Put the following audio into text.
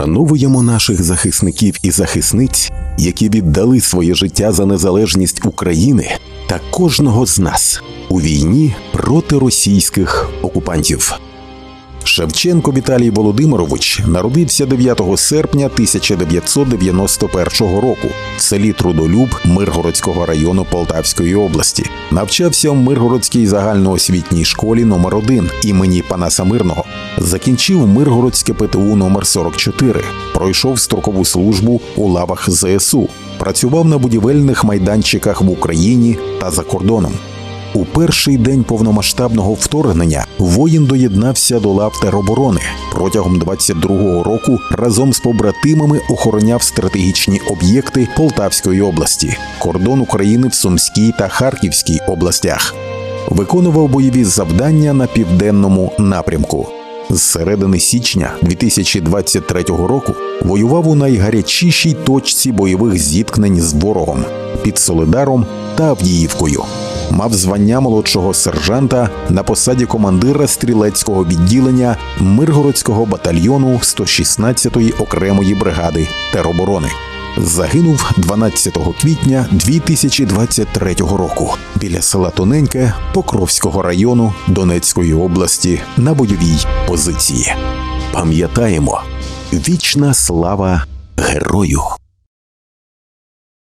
Вшановуємо наших захисників і захисниць, які віддали своє життя за незалежність України та кожного з нас у війні проти російських окупантів. Шевченко Віталій Володимирович народився 9 серпня 1991 року в селі Трудолюб Миргородського району Полтавської області. Навчався в Миргородській загальноосвітній школі номер 1 імені Панаса Мирного. Закінчив Миргородське ПТУ номер 44 пройшов строкову службу у лавах ЗСУ, працював на будівельних майданчиках в Україні та за кордоном. У перший день повномасштабного вторгнення воїн доєднався до лав тероборони. Протягом 22-го року разом з побратимами охороняв стратегічні об'єкти Полтавської області, кордон України в Сумській та Харківській областях. Виконував бойові завдання на південному напрямку. З середини січня 2023 року воював у найгарячішій точці бойових зіткнень з ворогом під Солидаром та Авдіївкою мав звання молодшого сержанта на посаді командира стрілецького відділення Миргородського батальйону 116-ї окремої бригади тероборони. Загинув 12 квітня 2023 року біля села Тоненьке Покровського району Донецької області на бойовій позиції. Пам'ятаємо, вічна слава герою!